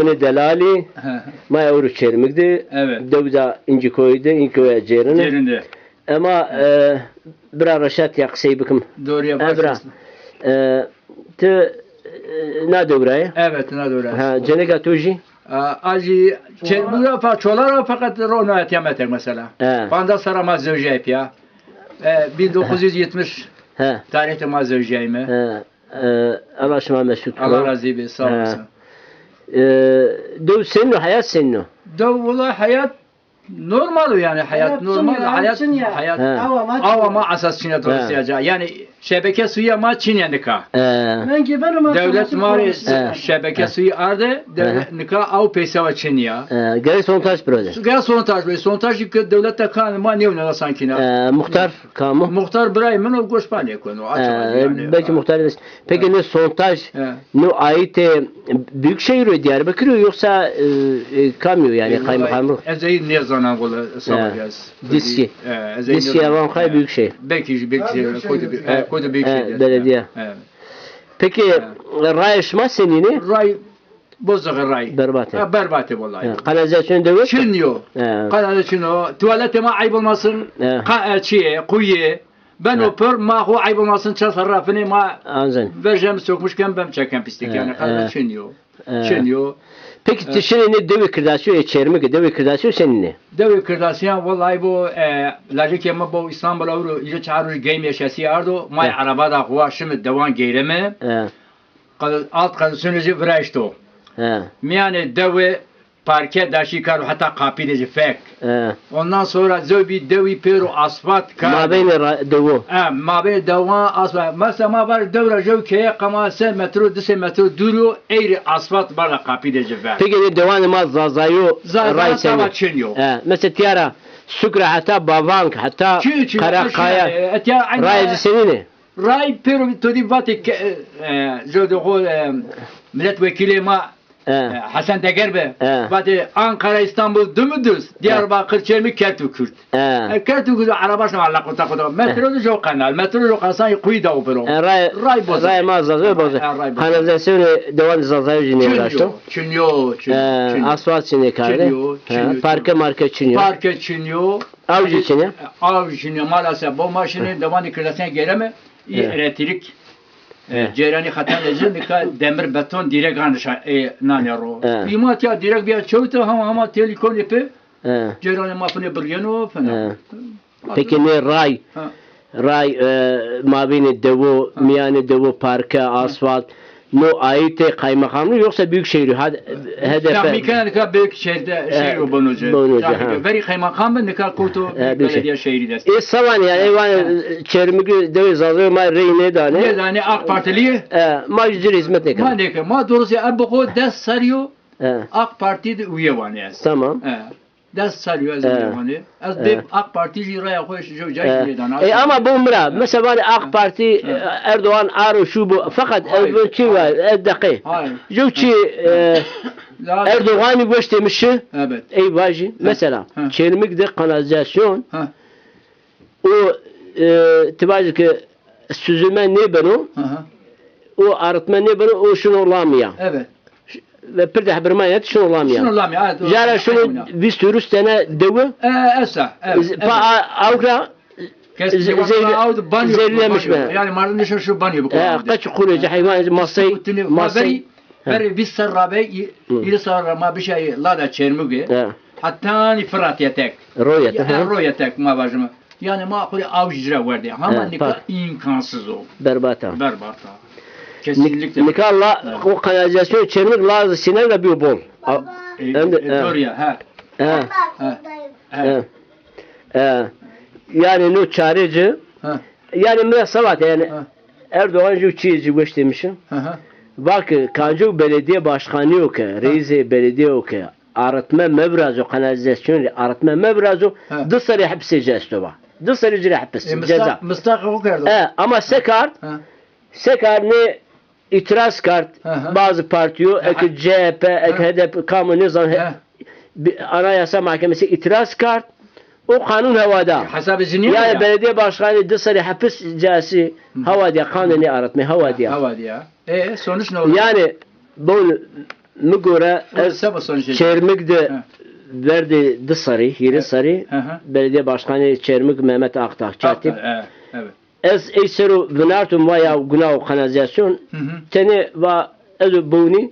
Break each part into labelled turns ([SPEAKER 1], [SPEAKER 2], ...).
[SPEAKER 1] Bunu delali ma euro çermikdi.
[SPEAKER 2] Evet.
[SPEAKER 1] Devda inci koydu, inci koya cerini.
[SPEAKER 2] Yerinde.
[SPEAKER 1] Ama e, bira raşat yaksay bikim.
[SPEAKER 2] Doğruya
[SPEAKER 1] Ebra.
[SPEAKER 2] başlasın.
[SPEAKER 1] E, te e, na dobraya?
[SPEAKER 2] Evet, ne doğru.
[SPEAKER 1] Ha, cenega tuji?
[SPEAKER 2] Acı, çelbura fa çolara fakat rona etiyemetek mesela. Banda sarama zevceyip ya. E, 1970
[SPEAKER 1] He.
[SPEAKER 2] tarihte ma zevceyimi.
[SPEAKER 1] He. E, Allah şuma mesut.
[SPEAKER 2] Allah razı olsun. Sağ olasın.
[SPEAKER 1] E, dev senin hayat senin.
[SPEAKER 2] Da valla hayat normal yani hayat
[SPEAKER 3] Hayat
[SPEAKER 2] normal
[SPEAKER 3] sunuyor,
[SPEAKER 2] hayat
[SPEAKER 3] hayat sunuyor.
[SPEAKER 2] hayat
[SPEAKER 1] He.
[SPEAKER 3] Avama
[SPEAKER 2] avama asas Çin'e doğru Yani şebeke suyu ama Çin yanıka.
[SPEAKER 1] E,
[SPEAKER 3] Ben geberim
[SPEAKER 2] Devlet mari şebeke suyu ardı devlet nika av pesava Çin ya.
[SPEAKER 1] e, geri sontaj brother.
[SPEAKER 2] Gel sontaj bey sontaj ki devlet de kan ma ne ona sanki ne.
[SPEAKER 1] Muhtar kamu.
[SPEAKER 2] Muhtar Bray men o goşpane konu
[SPEAKER 1] E,
[SPEAKER 2] açmadı yani.
[SPEAKER 1] belki muhtar. Peki ne sontaj
[SPEAKER 2] He.
[SPEAKER 1] ne ait e, Büyükşehir ve Diyarbakır yoksa e, e, kamyo yani kaymakamlık?
[SPEAKER 2] Ezeyi ne
[SPEAKER 1] Diski.
[SPEAKER 2] He, Ezeyi
[SPEAKER 1] Diski
[SPEAKER 2] ne-
[SPEAKER 1] yavan kay
[SPEAKER 2] He.
[SPEAKER 1] Büyükşehir.
[SPEAKER 2] Belki belki koydu He, büyükşehir.
[SPEAKER 1] belediye.
[SPEAKER 2] Evet.
[SPEAKER 1] Peki rayışma senini
[SPEAKER 2] Ray bozuk ray.
[SPEAKER 1] Berbat.
[SPEAKER 2] Ha, berbat vallahi.
[SPEAKER 1] e, kanalizasyon devlet.
[SPEAKER 2] Çin yok.
[SPEAKER 1] He.
[SPEAKER 2] Kanal Çin o. Tuvaletime ayıp olmasın.
[SPEAKER 1] He.
[SPEAKER 2] Ka çiye, kuyu. Ben
[SPEAKER 1] He.
[SPEAKER 2] o pör ma hu ayıp olmasın çasarrafını ma
[SPEAKER 1] Anzen.
[SPEAKER 2] vereceğim sokmuşken ben çeken pislik Çin yok.
[SPEAKER 1] Peki şimdi ne devi kırdasyon içermek devi kırdasyon senin ne?
[SPEAKER 2] Devi Kırdasyan vallahi bu e, lajik yama bu İstanbul avru ile çağırır game yaşası ardo. May araba da huwa şimdi devan geyreme. Alt kad sünüzü vreşto.
[SPEAKER 1] He.
[SPEAKER 2] Yani devi parke daşi kar hatta kapideci fek.
[SPEAKER 1] He.
[SPEAKER 2] Ondan sonra zöbi devi peru asfalt kar.
[SPEAKER 1] Ma beyni ra- devu.
[SPEAKER 2] Ha, ma be devan asfalt. Mesela ma var devra jevkeye kama sen metro dise metro duru eğri asfalt bana kapideci fek.
[SPEAKER 1] Peki ne devam ma zazayo ray.
[SPEAKER 2] Çin yok.
[SPEAKER 1] He. Mesela tiyara Sükre hatta Bavank hatta. Karakaya. Ray senin ne?
[SPEAKER 2] Ray pero todi vati ke je de gol milletvekili ma e,
[SPEAKER 1] He.
[SPEAKER 2] Hasan Degerbe
[SPEAKER 1] He.
[SPEAKER 2] vati Ankara İstanbul dümdüz Diyarbakır Çelmi Kerkük
[SPEAKER 1] He.
[SPEAKER 2] Kerkük arabaşna Allah kota kota metro jo kanal metro jo kasan kuyu da opero
[SPEAKER 1] Ray
[SPEAKER 2] Ray bozuk.
[SPEAKER 1] Ray ma zazayo bozuk.
[SPEAKER 2] Ha, ray bozuk.
[SPEAKER 1] Kanalizasyon devam uğraştım.
[SPEAKER 2] Çinyo Çinyo
[SPEAKER 1] He.
[SPEAKER 2] Çinyo
[SPEAKER 1] Asfalt çini kardı. Parke marke çini.
[SPEAKER 2] Parke Çinyo
[SPEAKER 1] Avcı Çinyo.
[SPEAKER 2] Avcı Çinyo maalesef bu maşını devam kırlasına geleme elektrik
[SPEAKER 1] He.
[SPEAKER 2] Cerani hatan ejin ka demir beton direk anışa e nane ro.
[SPEAKER 1] He.
[SPEAKER 2] İmat ya direk bir çöğütü ama ama telikon ipi
[SPEAKER 1] He.
[SPEAKER 2] cerani mafını birgeno
[SPEAKER 1] He.
[SPEAKER 2] fena.
[SPEAKER 1] Peki e. No ayete kaymakamlığı yoksa büyükşehir had- hedefe.
[SPEAKER 2] Tahmiken ka büyük şehirde
[SPEAKER 1] He,
[SPEAKER 2] şehir bonucu,
[SPEAKER 1] ha.
[SPEAKER 2] Veri kaymakam ben ka kutu
[SPEAKER 1] He, büyük
[SPEAKER 2] belediye şehri dest.
[SPEAKER 1] E savan yani evan çermigi devi zazıyor ma reyne
[SPEAKER 2] Ne
[SPEAKER 1] dane.
[SPEAKER 2] AK Partili
[SPEAKER 1] ma yüzür hizmet ne
[SPEAKER 2] ma
[SPEAKER 1] kadar.
[SPEAKER 2] ne ki ma doğrusu abu ko dest sarıyor AK Parti de üye var ne.
[SPEAKER 1] tamam.
[SPEAKER 2] Az
[SPEAKER 1] He.
[SPEAKER 2] önce Az
[SPEAKER 1] He.
[SPEAKER 2] bir AK Partici raya koyuş jo cahil dan.
[SPEAKER 1] e, ama bu mra mesela var AK Parti e, Erdoğan aro şu bu fakat
[SPEAKER 2] Hayır.
[SPEAKER 1] evvelki var edaki.
[SPEAKER 2] Hayır.
[SPEAKER 1] Joki e. Erdoğan'ı boş demişi.
[SPEAKER 2] Evet.
[SPEAKER 1] Ey vacı mesela
[SPEAKER 2] Ha.
[SPEAKER 1] çelmikde kanalizasyon o e, tibacı ki süzülme ne ben o o arıtma ne ben o şunu olamıyor
[SPEAKER 2] Evet.
[SPEAKER 1] Ve bir de haberime yet şunu
[SPEAKER 2] Şunu
[SPEAKER 1] olamıyor
[SPEAKER 2] lam ya. evet,
[SPEAKER 1] Jara şunu bir sürü sene devi
[SPEAKER 2] Ee, esa.
[SPEAKER 1] Pa avra zehirlemiş mi?
[SPEAKER 2] Yani Mardin'de şu şu banyo bu
[SPEAKER 1] e,
[SPEAKER 2] kadar.
[SPEAKER 1] kaç kurucu hayvan masayı
[SPEAKER 2] Masayı. Beri biz sarrabe ili sarrama bir şey lada çermugi. Hatta ni fırat yetek.
[SPEAKER 1] royet
[SPEAKER 2] Ya
[SPEAKER 1] ha,
[SPEAKER 2] ro yetek ma bacımı. Yani ma kuli avcıra verdi.
[SPEAKER 1] Bak.
[SPEAKER 2] imkansız o.
[SPEAKER 1] berbata
[SPEAKER 2] Berbat ha. Kesinlikle.
[SPEAKER 1] Nikalla o kanalizasyon çelmik lazı sinerle bir bol A-
[SPEAKER 2] E,
[SPEAKER 1] hem de-
[SPEAKER 2] e, ya. Ha. Ha. Ha.
[SPEAKER 1] e, yani no çareci
[SPEAKER 2] Ha.
[SPEAKER 1] Yani mesela yani
[SPEAKER 2] Ha.
[SPEAKER 1] Erdoğan şu çiğci göç demişim.
[SPEAKER 2] Ha. ha.
[SPEAKER 1] Bak Kancuk Belediye Başkanı yok ki, reis belediye yok ki. Arıtma mevrazo, kanalizasyon arıtma mevrazo
[SPEAKER 2] Ha.
[SPEAKER 1] dışarı hapse cestoba. Dışarı cire hapse
[SPEAKER 2] E,
[SPEAKER 1] ceza.
[SPEAKER 2] Mıstak, o kadar.
[SPEAKER 1] E, ama sekart,
[SPEAKER 2] Ha.
[SPEAKER 1] sekart ne itiraz kart
[SPEAKER 2] Aha.
[SPEAKER 1] bazı partiyo, ek CHP, ek. HDP, komünizm, anayasa mahkemesi itiraz kart. O kanun havada.
[SPEAKER 2] Hasabı ziniyor
[SPEAKER 1] Yani
[SPEAKER 2] ya.
[SPEAKER 1] belediye başkanı dışarı hapis cezası hava diye kanunu aratma hava diye.
[SPEAKER 2] Hava diye. E sonuç ne oldu?
[SPEAKER 1] Yani bu mi göre. Çermik de verdi de sarı, yeri sarı.
[SPEAKER 2] Hı.
[SPEAKER 1] Belediye Başkanı Çermik Mehmet Aktak Çatip.
[SPEAKER 2] Evet.
[SPEAKER 1] Ez eyseru vinartum vaya günah kanalizasyon teni ve ezu buni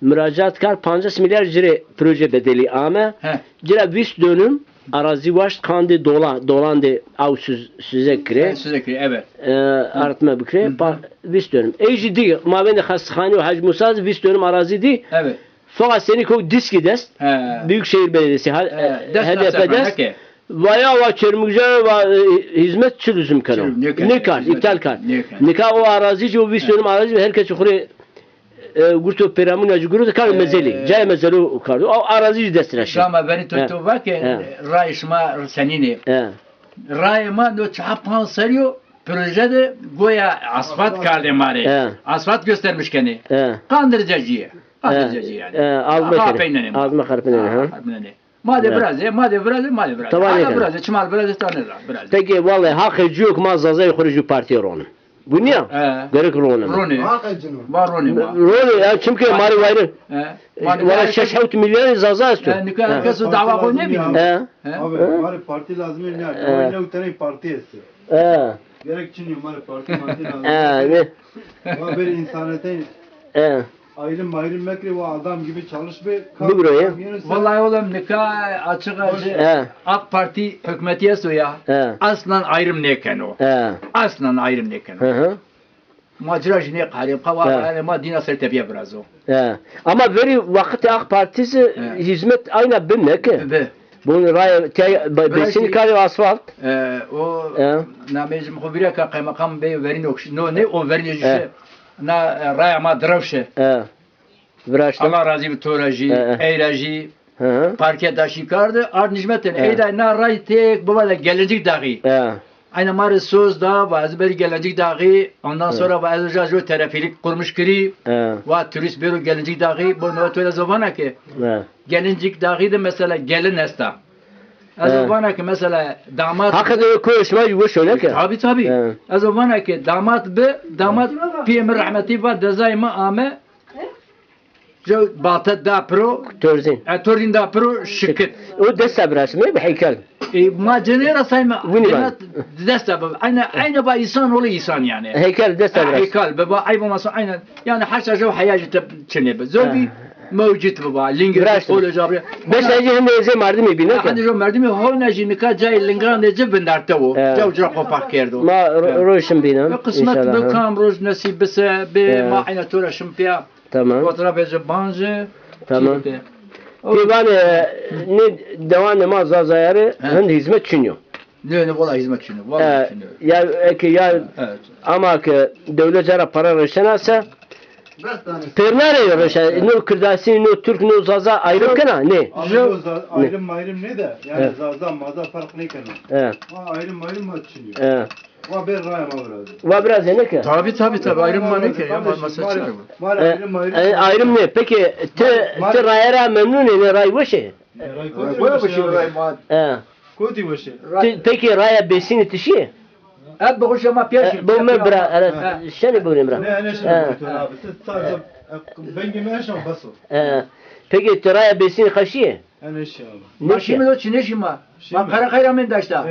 [SPEAKER 1] müracaat kar 50 milyar cire proje bedeli ama
[SPEAKER 2] He.
[SPEAKER 1] cire 20 dönüm arazi vaş kandı dolan dolandı av süz, süze kire
[SPEAKER 2] Sürekli evet.
[SPEAKER 1] e, artma bikre pa 20 dönüm. Ey di ma ben de hastahane ve Hacı Musaz 20 dönüm arazi di
[SPEAKER 2] Evet.
[SPEAKER 1] fakat seni ko diski dest. Büyükşehir Belediyesi
[SPEAKER 2] He.
[SPEAKER 1] e, HDP dest. Vaya va çermikce ve e, hizmet çürüzüm kanı.
[SPEAKER 2] Çürüm, nikah,
[SPEAKER 1] Nikah,
[SPEAKER 2] hizmet,
[SPEAKER 1] iptal kar.
[SPEAKER 2] nikah.
[SPEAKER 1] Nikah o arazici o visyonum arazi ve herkes okure gurtu peramun acı gurtu kar
[SPEAKER 2] Ee,
[SPEAKER 1] mezeli. Cay mezeli o kar. O arazici destiraşı.
[SPEAKER 2] Rama beni tuttu bak ki rayışma senini.
[SPEAKER 1] He.
[SPEAKER 2] Rayıma no çapan sarıyor. Projede goya asfalt kaldı mari. Asfalt göstermiş kendi. Kandırıcıcı
[SPEAKER 1] He.
[SPEAKER 2] yani.
[SPEAKER 1] He. Azma
[SPEAKER 2] Harpeyneni.
[SPEAKER 1] kere. Azma karpineni.
[SPEAKER 2] Made braze, made braze, made
[SPEAKER 1] braze.
[SPEAKER 2] Tavan
[SPEAKER 1] Ana
[SPEAKER 2] braze, çimal braze, tane braze.
[SPEAKER 1] Peki vallahi hak ediyor ma zaza yuxurucu partiye ron. Bu niye? Gerek ronu.
[SPEAKER 3] Ronu.
[SPEAKER 2] Var ronu.
[SPEAKER 1] Ronu ya çünkü mari vayrı. Valla 6 milyon zaza istiyor.
[SPEAKER 2] Nikah kesu dava koymuyor mu?
[SPEAKER 1] He.
[SPEAKER 3] Abi mari
[SPEAKER 1] parti
[SPEAKER 3] lazım ne? Ne tane parti istiyor.
[SPEAKER 1] He.
[SPEAKER 3] Gerek için mari parti
[SPEAKER 1] lazım. He.
[SPEAKER 3] Ve bir insanete.
[SPEAKER 1] He
[SPEAKER 3] ayrım ayrım mekri ve adam gibi çalış be.
[SPEAKER 1] Bu buraya.
[SPEAKER 2] Vallahi oğlum nikah açık açık.
[SPEAKER 1] He.
[SPEAKER 2] AK Parti hükümetiye ya.
[SPEAKER 1] He.
[SPEAKER 2] Aslan ayrım neken o.
[SPEAKER 1] He.
[SPEAKER 2] Aslan ayrım neken
[SPEAKER 1] Hı
[SPEAKER 2] o.
[SPEAKER 1] hı.
[SPEAKER 2] Macera jine karim
[SPEAKER 1] He.
[SPEAKER 2] kava ma dina ser tebiye biraz o.
[SPEAKER 1] He. Ama veri vakti AK Partisi
[SPEAKER 2] He.
[SPEAKER 1] hizmet aynen binne ki.
[SPEAKER 2] Ve
[SPEAKER 1] Bunu raya te- besini
[SPEAKER 2] şey-
[SPEAKER 1] kari asfalt.
[SPEAKER 2] e, o
[SPEAKER 1] He.
[SPEAKER 2] namecim xubire ka kaymakam bey verin ok no ne o verin
[SPEAKER 1] He.
[SPEAKER 2] Na e, raya ma dravşe.
[SPEAKER 1] He. Viraştı.
[SPEAKER 2] Allah razı bir toraji, eyraji,
[SPEAKER 1] Hı hı.
[SPEAKER 2] parke daşi kardı. Ard nijmeten
[SPEAKER 1] He.
[SPEAKER 2] eyda na ray tek baba da gelecek dağı.
[SPEAKER 1] He.
[SPEAKER 2] Aynı mari söz da bazı beri gelecek dağı. Ondan sonra bazı jajo terafilik kurmuş kiri. Va turist bero gelecek dağı. Bu ne öyle zamana ki.
[SPEAKER 1] He.
[SPEAKER 2] Gelincik dağı da mesela gelin esta. Az
[SPEAKER 1] Evet.
[SPEAKER 2] bana ki mesela damat
[SPEAKER 1] Hakikaten o konuşma bu şöyle ki.
[SPEAKER 2] Tabi tabi.
[SPEAKER 1] Evet.
[SPEAKER 2] Az bana ki damat be damat piyem rahmeti va dezayma ame jo batat da pro
[SPEAKER 1] Törzin.
[SPEAKER 2] atorin da pro şıkıt.
[SPEAKER 1] O deste resmi bir heykel.
[SPEAKER 2] E, ma cenera sayma
[SPEAKER 1] Vini ben.
[SPEAKER 2] desta aynı aynı ba insan olu insan yani.
[SPEAKER 1] Heykel deste resmi.
[SPEAKER 2] Heykal baba ayıp olmasa aynen yani haşa jo hayacı tep çene be. Zobi mevcut baba. Linger
[SPEAKER 1] Bıraktım.
[SPEAKER 2] olu jabri.
[SPEAKER 1] Beş ece hem de eze mardı mı bine
[SPEAKER 2] Hani
[SPEAKER 1] ki.
[SPEAKER 2] jo merdimi hovna jinika cay lingan de cebindarte o.
[SPEAKER 1] Evet.
[SPEAKER 2] Jo jo kopak kerdo.
[SPEAKER 1] Ma ro- roşun bine.
[SPEAKER 2] قسمت
[SPEAKER 1] İnşallah. ha.
[SPEAKER 2] بكم روز نسيب بس
[SPEAKER 1] Evet.
[SPEAKER 2] بما عين تورا شمبيا
[SPEAKER 1] Tamam.
[SPEAKER 2] وطرا بزبانجة
[SPEAKER 1] Tamam. Divan ne devam namaz zazayarı
[SPEAKER 2] He.
[SPEAKER 1] hem hizmet çünüyor.
[SPEAKER 2] Ne ne valla hizmet şunu. Valla
[SPEAKER 1] Ee,
[SPEAKER 2] şunu.
[SPEAKER 1] ya ki ya
[SPEAKER 2] Evet.
[SPEAKER 1] ama ki devlet zara para rışanasa
[SPEAKER 3] Beş tane.
[SPEAKER 1] pernare rışan no kırdasi no Türk no zaza ayrım kana ne?
[SPEAKER 3] Ayrım ayrım ne de yani
[SPEAKER 1] Evet.
[SPEAKER 3] zaza maza fark ne kana. Ha ayrım ayrım. Va bir raya ma biraz.
[SPEAKER 1] Va biraz ne ki?
[SPEAKER 2] Tabi tabi tabi ayrım var ne ki ya bu.
[SPEAKER 3] var
[SPEAKER 1] E,
[SPEAKER 3] ayrım ayrım.
[SPEAKER 1] e, ayrım ne? Peki te te rayara memnun ne ray başı?
[SPEAKER 3] Koy bu şey raya.
[SPEAKER 1] He.
[SPEAKER 3] Koy bu şey.
[SPEAKER 1] Peki raya besini tişi?
[SPEAKER 2] Hep bu şama piyaj.
[SPEAKER 1] E, Bu me bra şeni bu ne bra?
[SPEAKER 3] Ne ne şey
[SPEAKER 1] He.
[SPEAKER 3] bu abi. Siz sadece ben gibi ne şey baso.
[SPEAKER 1] He. Peki te raya besini kaşi?
[SPEAKER 3] Ne şey abi.
[SPEAKER 1] Ne
[SPEAKER 2] Maşimi
[SPEAKER 1] ki?
[SPEAKER 2] do çine şima.
[SPEAKER 3] Şimdi.
[SPEAKER 2] Bak kara kayra men daşta.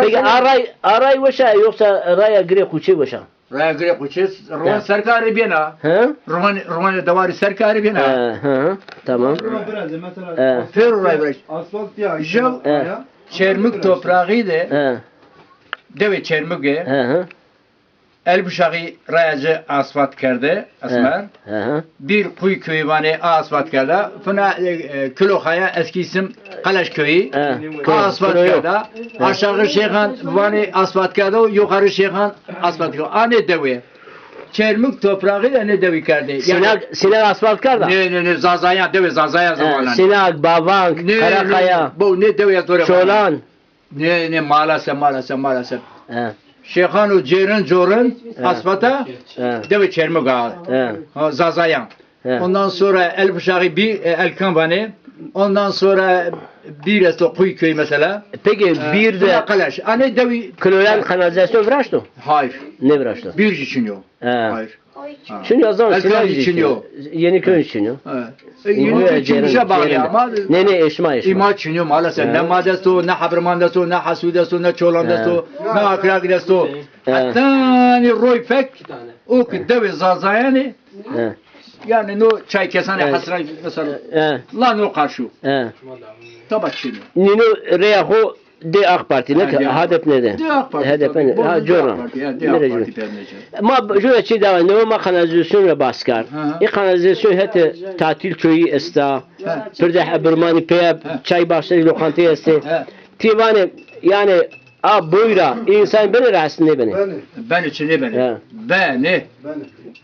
[SPEAKER 1] Peki aray aray başa yoksa raya gire kuçi başa?
[SPEAKER 2] Raya gire kuçes.
[SPEAKER 1] He.
[SPEAKER 2] Roman serkari bina.
[SPEAKER 1] He?
[SPEAKER 2] Roman Roman davari serkari bina.
[SPEAKER 1] Tamam.
[SPEAKER 3] Ama biraz mesela
[SPEAKER 1] Evet.
[SPEAKER 3] asfalt ya- ya.
[SPEAKER 2] Çermik toprağı de
[SPEAKER 1] He.
[SPEAKER 2] deve çermik
[SPEAKER 1] He. He.
[SPEAKER 2] el buşağı rayacı asfalt kerdi.
[SPEAKER 1] He.
[SPEAKER 2] bir kuy köyü vani asfalt kerda. Fına e, e, Külokaya eski isim Kalaş köyü. Asfalt kerda. Aşağı Şeyhan vani asfalt kerda. Yukarı Şeyhan asfalt kerda. Ane devi. Çermik toprağı da ne devi kerdi. Yani,
[SPEAKER 1] Sinak, sinak asfalt kar da.
[SPEAKER 2] ne ne ne zazaya devi zazaya
[SPEAKER 1] He,
[SPEAKER 2] zamanla.
[SPEAKER 1] Sinak, Babank, Karakaya,
[SPEAKER 2] bu ne devi yazıyor.
[SPEAKER 1] Çolan.
[SPEAKER 2] Ne ne maalesef maalesef maalesef.
[SPEAKER 1] He.
[SPEAKER 2] Şeyhan o Ceren Coran asfalta
[SPEAKER 1] He.
[SPEAKER 2] devi çermik ağa. Zazayan. Ondan sonra El Buşağı bir e, El Kanvani. Ondan sonra bir esto Kuy köyü mesela.
[SPEAKER 1] Peki
[SPEAKER 2] Ee,
[SPEAKER 1] bir de
[SPEAKER 2] Kalaş. Anne devi.
[SPEAKER 1] Kloyan kanalizasyon vraştı.
[SPEAKER 2] Hayır.
[SPEAKER 1] Ne vraştı?
[SPEAKER 2] Bir için yok.
[SPEAKER 1] He.
[SPEAKER 2] Hayır.
[SPEAKER 1] Çünkü o zaman
[SPEAKER 2] için yok.
[SPEAKER 1] Yeni köy için yok.
[SPEAKER 2] Evet. Yeni için bir şey bağlı ama
[SPEAKER 1] Ne ne eşma eşma.
[SPEAKER 2] İma çiniyor maalesef.
[SPEAKER 1] Evet.
[SPEAKER 2] Ne madesto, ne habermandesto, ne hasudesto, ne çolandesto, ne akragidesto.
[SPEAKER 1] Evet.
[SPEAKER 2] Hatta roy pek o ki devi zazayani
[SPEAKER 1] He.
[SPEAKER 2] yani no çay kesane
[SPEAKER 1] Evet.
[SPEAKER 2] hasra mesela
[SPEAKER 1] He.
[SPEAKER 2] lan o karşı
[SPEAKER 1] He.
[SPEAKER 2] tabak çiniyor.
[SPEAKER 1] Nino Reyaho de AK Parti ne
[SPEAKER 2] Ha, de-
[SPEAKER 1] HDP ne de?
[SPEAKER 2] AK Parti.
[SPEAKER 1] HDP ne? Ha Joran.
[SPEAKER 2] Parti pernece.
[SPEAKER 1] Ma jura çi da ne ma kanalizasyon ve baskar. E kanalizasyon hete tatil köyü esta.
[SPEAKER 2] Ha.
[SPEAKER 1] Perde habermani pe çay bahçeli lokantaya este.
[SPEAKER 2] He.
[SPEAKER 1] Tivane yani a buyra insan beni rahatsız ne beni.
[SPEAKER 2] Ben için ne beni?
[SPEAKER 1] He.
[SPEAKER 2] Beni.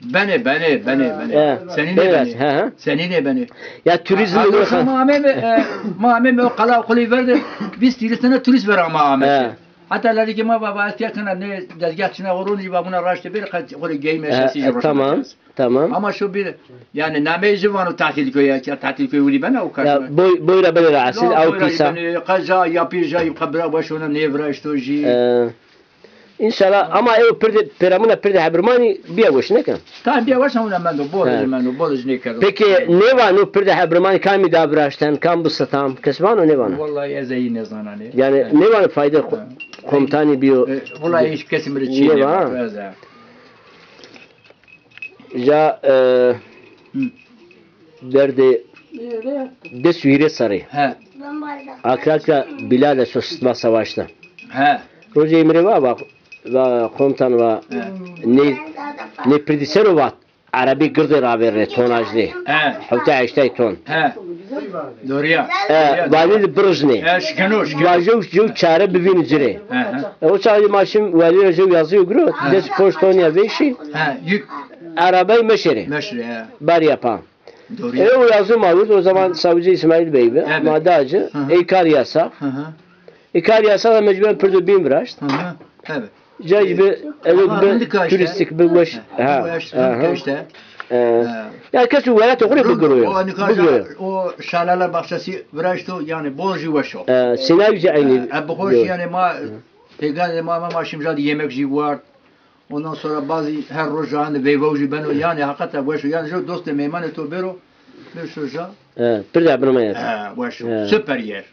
[SPEAKER 2] Beni, beni, beni, beni. Seni ne beni?
[SPEAKER 1] he.
[SPEAKER 2] Seni ne beni?
[SPEAKER 1] Ya turizm
[SPEAKER 2] Turizm
[SPEAKER 1] yok.
[SPEAKER 2] Mahmem, mahmem o kala okulu verdi. Biz turistine turist ver ama. Ahmet. Hatta ki ma baba ihtiyacına ne dezgahçına vurun gibi buna raştı bir kaç oraya giyme eşyası
[SPEAKER 1] E, Tamam. Tamam.
[SPEAKER 2] Ama şu bir yani nameyici var o tatil köyü ya tatil köyü uli bana o karşı.
[SPEAKER 1] Boy buyra beni rahatsız av pisa.
[SPEAKER 2] Kaza yapıcı kabra başına ne vraştoji.
[SPEAKER 1] Ee, İnşallah ama ev perde peramına perde habermani bir avuç ne kan?
[SPEAKER 2] Tamam bir yavaş ama ben de
[SPEAKER 1] He.
[SPEAKER 2] ben de bol ne kadar.
[SPEAKER 1] Peki ne var no perde habermani kami da braştan kam bu satam kesman ne var?
[SPEAKER 2] Vallahi ezeyi ne zanani.
[SPEAKER 1] Yani ne var fayda
[SPEAKER 2] bir
[SPEAKER 1] Ne
[SPEAKER 2] çiğne
[SPEAKER 1] var?
[SPEAKER 2] var. Eze.
[SPEAKER 1] ja e, derdi desvire sarı.
[SPEAKER 2] He.
[SPEAKER 1] Akrakla Bilal Sosma Savaş'ta.
[SPEAKER 2] He.
[SPEAKER 1] Rozi Emre var bak ve komutan ve ne ne predisero var. Arabi gırdı raver tonajlı.
[SPEAKER 2] He.
[SPEAKER 1] Havta işte ton.
[SPEAKER 2] He. Doriya.
[SPEAKER 1] Valid Brujni.
[SPEAKER 2] Şikano şikano.
[SPEAKER 1] Vajo jo çare bibin cire. O çare maşım vali jo yazıyor gro. Des postonya beşi.
[SPEAKER 2] He. Yük.
[SPEAKER 1] Arabayı meşeri.
[SPEAKER 2] Meşri he.
[SPEAKER 1] Bar yapan. E o yazı mavuz o zaman Savcı İsmail Bey be.
[SPEAKER 2] Evet.
[SPEAKER 1] Madacı.
[SPEAKER 2] Hı hı.
[SPEAKER 1] İkar yasak da mecburen pırdı bin
[SPEAKER 2] hı. Evet.
[SPEAKER 1] Cay bir evet bir turistik bir baş.
[SPEAKER 2] Bu
[SPEAKER 1] Ha.
[SPEAKER 2] yaşta
[SPEAKER 1] aha.
[SPEAKER 2] işte.
[SPEAKER 1] E,
[SPEAKER 2] He.
[SPEAKER 1] Ya kesin velat okuru bu
[SPEAKER 2] O
[SPEAKER 1] görüyor.
[SPEAKER 2] nikah
[SPEAKER 1] Bu görüyor.
[SPEAKER 2] o şalalar bahçesi vraşto yani borcu var şu.
[SPEAKER 1] E, Sinavcı aynı.
[SPEAKER 2] Ebu hoş yani ma peygamber ma ma maşim jadi yemek ji var. Ondan sonra bazı her rojan ve vavji ben o yani hakikaten bu şu yani şu dost meyman to bero bir şu ja.
[SPEAKER 1] E, Pırdı abone ya.
[SPEAKER 2] Ha bu şu
[SPEAKER 1] He.
[SPEAKER 2] süper yer.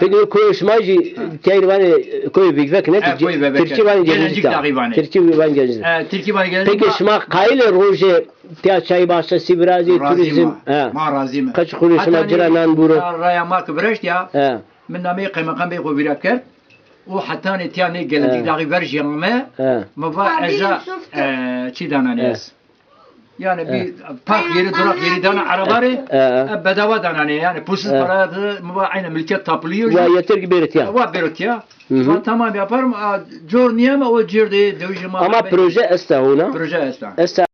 [SPEAKER 1] Peki o koyu İsmailci teyri vani koyu bigvek ne?
[SPEAKER 2] Ha, koyu bebek.
[SPEAKER 1] Türkçe vani
[SPEAKER 2] Gelencik
[SPEAKER 1] gencik da.
[SPEAKER 2] dahi vani.
[SPEAKER 1] Türkçe vani gencik.
[SPEAKER 2] E Türkiye bana geldi.
[SPEAKER 1] Peki şma kayle roje tiya çay bahçesi biraz turizm. Ha.
[SPEAKER 2] Ma razim.
[SPEAKER 1] Kaç kuruş ma ciranan buru.
[SPEAKER 2] Raya ma kıbrışt ya.
[SPEAKER 1] Ha.
[SPEAKER 2] من نامي قيمة قام بيخو بيراكر وحتى تياني قال
[SPEAKER 1] آه.
[SPEAKER 2] لك داغي فرجي ما
[SPEAKER 1] Ha.
[SPEAKER 2] مبا
[SPEAKER 4] Abi,
[SPEAKER 2] اجا
[SPEAKER 4] Yusuf'tu.
[SPEAKER 2] تشي دانا ناس yani bir park yeri, durak yeri dana arabaları
[SPEAKER 1] e,
[SPEAKER 2] bedava dana hani, ne
[SPEAKER 1] yani
[SPEAKER 2] pusuz para aynı mülkiyet tapılıyor.
[SPEAKER 1] Ya yeter ki beret ya.
[SPEAKER 2] Va beret ya. Ben tamam yaparım. Cor niye mi o cirdi dövüşüm?
[SPEAKER 1] Ama proje esta ona.
[SPEAKER 2] Proje esta.
[SPEAKER 1] Esta